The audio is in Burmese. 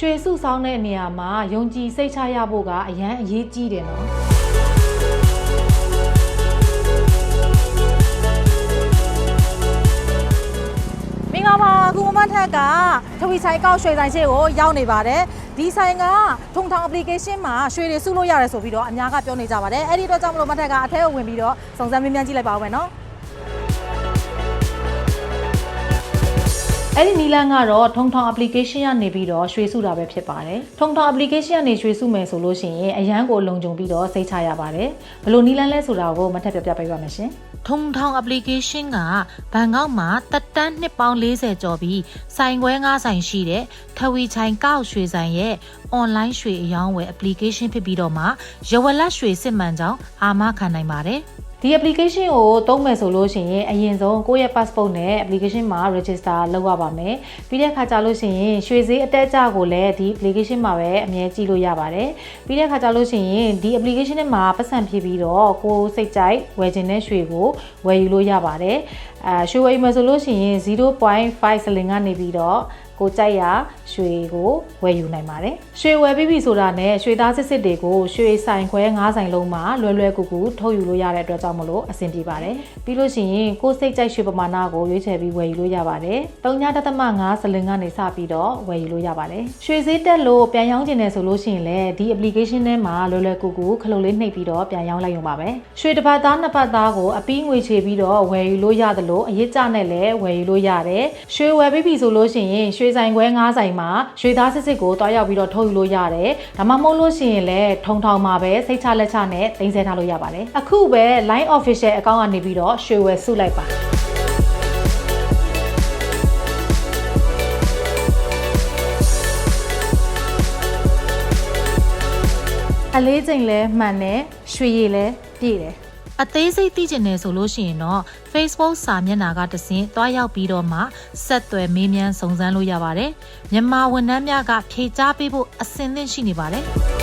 ရွှေစုဆောင်းတဲ့နေရာမှာယုံကြည်စိတ်ချရဖို့ကအရန်အရေးကြီးတယ်နော်မင်္ဂလာပါအခုမမထက်ကထဝီဆိုင်ကောက်ရွှေဆိုင်ရှိကိုရောက်နေပါတယ်ဒီဆိုင်ကထုံထောင် application မှာရွှေတွေစုလို့ရတယ်ဆိုပြီးတော့အများကပြောနေကြပါတယ်အဲ့ဒီအတွက်ကြောင့်မလို့မထက်ကအထဲကိုဝင်ပြီးတော့စုံစမ်းမေးမြန်းကြည့်လိုက်ပါဦးမယ်နော် အဲ့ဒီနီလန်းကတော့ထုံထောင် application ကနေပြီးတော့ရွှေစုတာပဲဖြစ်ပါတယ်ထုံထောင် application ကနေရွှေစုမယ်ဆိုလို့ရှိရင်အရန်ကိုလုံခြုံပြီးတော့စိတ်ချရပါတယ်ဘယ်လိုနီလန်းလဲဆိုတာကိုမထက်ပြပြပေးပါမယ်ရှင်ထုံထောင် application ကဘန်ကောက်မှာတက်တန်းနှစ်ပေါင်း40ကျော်ပြီးဆိုင်ခွဲငါးဆိုင်ရှိတဲ့ထဝီချိုင်ကောက်ရွှေဆိုင်ရဲ့ online ရွှေအယောင်းဝယ် application ဖြစ်ပြီးတော့မှရဝလက်ရွှေစစ်မှန်ကြောင်းအာမခံနိုင်ပါတယ်။ ဒီ application ကိုသုံးမယ်ဆိုလို့ရှိရင်အရင်ဆုံးကိုယ့်ရဲ့ passport နဲ့ application မှာ register လုပ်ရပါမယ်ပြီးတဲ့အခါကျလို့ရှိရင်ရွှေဈေးအတက်အကျကိုလည်းဒီ application မှာပဲအမြဲကြည့်လို့ရပါတယ်ပြီးတဲ့အခါကျလို့ရှိရင်ဒီ application ထဲမှာပတ်စံဖြည့်ပြီးတော့ကိုယ်စိတ်ကြိုက်ဝယ်ခြင်းတဲ့ရွှေကိုဝယ်ယူလို့ရပါတယ်အဲရွှေဝယ်ယူမယ်ဆိုလို့ရှိရင်0.5စလင်ကနေပြီးတော့ ကိုကြိုက်ရရွှေကိုဝယ်ယူနိုင်ပါတယ်။ရွှေဝယ်ပြီးပြီဆိုတာနဲ့ရွှေသားစစ်စစ်တွေကိုရွှေဆိုင်ခွဲ9ဆိုင်လုံးမှာလွယ်လွယ်ကူကူထုတ်ယူလို့ရတဲ့အတွက်ကြောင့်မလို့အဆင်ပြေပါတယ်။ပြီးလို့ရှိရင်ကိုယ်စိတ်ကြိုက်ရွှေပမာဏကိုရွေးချယ်ပြီးဝယ်ယူလို့ရပါတယ်။3.5စလင်ကနေစပြီးတော့ဝယ်ယူလို့ရပါတယ်။ရွှေဈေးတက်လို့ပြန်ရောင်းကျင်တယ်ဆိုလို့ရှိရင်လည်းဒီ application ထဲမှာလွယ်လွယ်ကူကူခလုတ်လေးနှိပ်ပြီးတော့ပြန်ရောင်းလိုက်ရုံပါပဲ။ရွှေတစ်ပတ်သားနှစ်ပတ်သားကိုအပီးငွေချေပြီးတော့ဝယ်ယူလို့ရတယ်လို့အရေးကြနဲ့လည်းဝယ်ယူလို့ရတယ်။ရွှေဝယ်ပြီးပြီဆိုလို့ရှိရင်ရွှေဆိုင်ခွဲ9ဆိုင်မှာရွှေသားစစ်စစ်ကိုတွားရောက်ပြီးတော့ထုတ်ယူလို့ရတယ်။ဒါမှမဟုတ်လို့ရှိရင်လည်းထုံထောင်မှာပဲစိတ်ချလက်ချနဲ့တင်ဆက်ထားလို့ရပါတယ်။အခုပဲ line official account ကနေပြီးတော့ရွှေဝယ်စုလိုက်ပါ။အလေးချိန်လဲမှန်တယ်ရွှေရည်လဲပြည့်တယ် အသေးစိတ်သိကျင်တယ်ဆိုလို့ရှိရင်တော့ Facebook စာမျက်နှာကတဆင့်တွားရောက်ပြီးတော့မှဆက်သွယ်မေးမြန်းစုံစမ်းလို့ရပါတယ်။မြန်မာဝန်ထမ်းများကဖြေကြားပေးဖို့အဆင်သင့်ရှိနေပါတယ်။